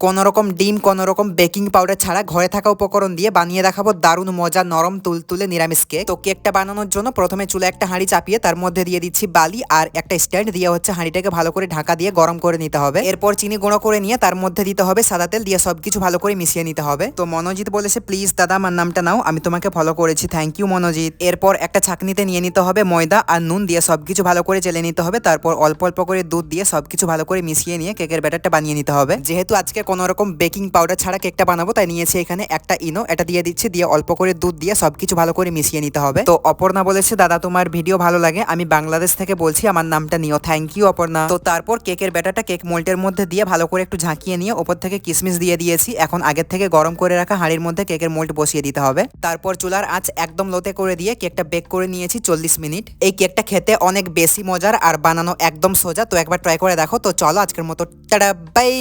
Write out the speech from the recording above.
রকম ডিম কোনো রকম বেকিং পাউডার ছাড়া ঘরে থাকা উপকরণ দিয়ে বানিয়ে দেখাবো দারুণ মজা, নরম, তুলতুলে নিরামিষ কেক তো কেকটা বানানোর জন্য প্রথমে চুলে একটা হাঁড়ি চাপিয়ে তার মধ্যে দিয়ে দিচ্ছি বালি আর একটা স্ট্যান্ড দিয়ে হচ্ছে হাঁড়িটাকে ভালো করে ঢাকা দিয়ে গরম করে নিতে হবে। এরপর চিনি গুঁড়ো করে নিয়ে তার মধ্যে দিতে হবে সাদা তেল দিয়ে সবকিছু ভালো করে মিশিয়ে নিতে হবে। তো মনোজিৎ বলেছে প্লিজ দাদা, আমার নামটা নাও, আমি তোমাকে ফলো করেছি। Thank you Monojit. এরপর একটা ছাকনিতে নিয়ে নিতে হবে ময়দা আর নুন দিয়ে সবকিছু ভালো করে চেলে নিতে হবে। তারপর অল্প অল্প করে দুধ দিয়ে সবকিছু ভালো করে মিশিয়ে নিয়ে কেকের ব্যাটারটা বানিয়ে নিতে হবে। যেহেতু আজকে কোনো রকম বেকিং পাউডার ছাড়া কেকটা বানাবো, তাই নিয়েছি এখানে একটা ইনো, এটা দিয়ে দিচ্ছি, দিয়ে অল্প করে দুধ দিয়ে সবকিছু ভালো করে মিশিয়ে নিতে হবে। তো অপর্ণা বলেছে, দাদা, তোমার ভিডিও ভালো লাগে, আমি বাংলাদেশ থেকে বলছি, আমার নামটা নিও। Thank you Aparna. তো তারপর কেকের ব্যাটারটা কেক মোল্টের মধ্যে দিয়ে ভালো করে একটু ঝাঁকিয়ে নিয়ে ওপর থেকে কিসমিস দিয়ে দিয়েছি। এখন আগের থেকে গরম করে রাখা হাঁড়ির মধ্যে কেকের মোল্ট বসিয়ে দিতে হবে। তারপর চুলার আঁচ একদম লোতে করে দিয়ে কেকটা বেক করে নিয়েছি চল্লিশ মিনিট। এই কেকটা খেতে অনেক বেশি মজার আর বানানো একদম সোজা, তো একবার ট্রাই করে দেখো। তো চলো আজকের মতো, টাটা বাই